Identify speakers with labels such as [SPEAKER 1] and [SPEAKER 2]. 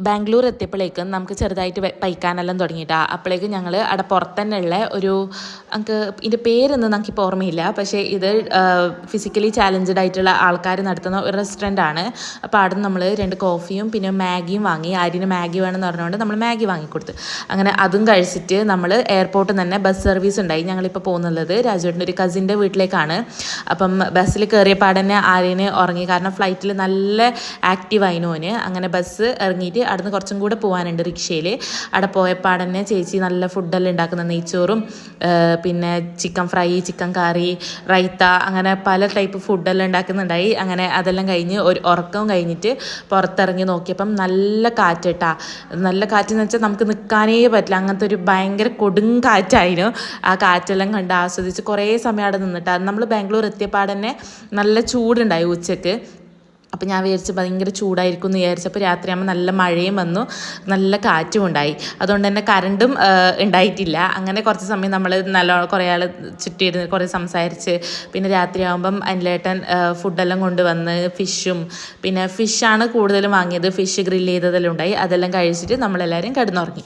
[SPEAKER 1] ബാംഗ്ലൂർ എത്തിയപ്പോഴേക്കും നമുക്ക് ചെറുതായിട്ട് പൈക്കാനെല്ലാം തുടങ്ങിയിട്ടാണ് അപ്പോഴേക്കും ഞങ്ങൾ അവിടെ ഉള്ള ഒരു നമുക്ക് ഇതിന്റെ പേരൊന്നും നമുക്കിപ്പോൾ ഓർമ്മയില്ല. പക്ഷേ ഇത് ഫിസിക്കലി ചാലഞ്ചഡ് ആയിട്ടുള്ള ആൾക്കാർ നടത്തുന്ന ഒരു റെസ്റ്റോറന്റ് ആണ്. അപ്പോൾ അവിടെ നമ്മൾ രണ്ട് കോഫിയും പിന്നെ മാഗിയും വാങ്ങി. ആര്യന് മാഗി വേണമെന്ന് പറഞ്ഞുകൊണ്ട് നമ്മൾ മാഗി വാങ്ങിക്കൊടുത്തു. അങ്ങനെ അതും കഴിച്ചിട്ട് നമ്മൾ എയർപോർട്ടിൽ തന്നെ ബസ് സർവീസ് ഉണ്ടായി. ഞങ്ങളിപ്പോൾ പോകുന്നുള്ളത് രാജുവേട്ടന്റെ ഒരു കസിന്റെ വീട്ടിലേക്കാണ്. അപ്പം ബസ്സിൽ കയറിയപ്പാടന്നെ ആര്യന് ഉറങ്ങി. കാരണം ഫ്ലൈറ്റിൽ നല്ല ആക്റ്റീവ് ആയിരുന്നു അങ്ങനെ ബസ് ഇറങ്ങിയിട്ട് അവിടുന്ന് കുറച്ചും കൂടെ പോകാനുണ്ട് റിക്ഷയിൽ അവിടെ പോയപ്പാടന്നെ ചേച്ചി നല്ല ഫുഡെല്ലാം ഉണ്ടാക്കുന്ന നെയ്ച്ചോറും പിന്നെ chicken fry chicken curry raita അങ്ങനെ പല ടൈപ്പ് ഫുഡെല്ലാം ഉണ്ടാക്കുന്നുണ്ടായി. അങ്ങനെ അതെല്ലാം കഴിഞ്ഞ് ഒരു ഉറക്കം കഴിഞ്ഞിട്ട് പുറത്തിറങ്ങി നോക്കിയപ്പം നല്ല കാറ്റ് കേട്ടാ നല്ല കാറ്റ് എന്ന് വെച്ചാൽ നമുക്ക് നിൽക്കാനേ പറ്റില്ല. അങ്ങനത്തെ ഒരു ഭയങ്കര കൊടും കാറ്റായിരുന്നു. ആ കാറ്റെല്ലാം കണ്ട് ആസ്വദിച്ച് കുറേ സമയം അവിടെ നിന്നിട്ടാണ് നമ്മൾ ബാംഗ്ലൂർ എത്തിയപ്പാടന്നെ നല്ല ചൂടുണ്ടായി ഉച്ചയ്ക്ക്. അപ്പം ഞാൻ വിചാരിച്ച് ഭയങ്കര ചൂടായിരിക്കും എന്ന് വിചാരിച്ചപ്പോൾ രാത്രിയാകുമ്പോൾ നല്ല മഴയും വന്നു. നല്ല കാറ്റും ഉണ്ടായി. അതുകൊണ്ട് തന്നെ കറണ്ടും ഉണ്ടായിട്ടില്ല. അങ്ങനെ കുറച്ച് സമയം നമ്മൾ നല്ല കുറേ ആൾ ചുറ്റിയിരുന്ന് കുറേ സംസാരിച്ച് പിന്നെ രാത്രിയാകുമ്പം അനിലേട്ടൻ ഫുഡെല്ലാം കൊണ്ടുവന്ന് ഫിഷും പിന്നെ ഫിഷാണ് കൂടുതലും വാങ്ങിയത്. ഫിഷ് ഗ്രില്ല് ചെയ്തതെല്ലാം ഉണ്ടായി. അതെല്ലാം കഴിച്ചിട്ട് നമ്മളെല്ലാവരും കിടന്നുറങ്ങി.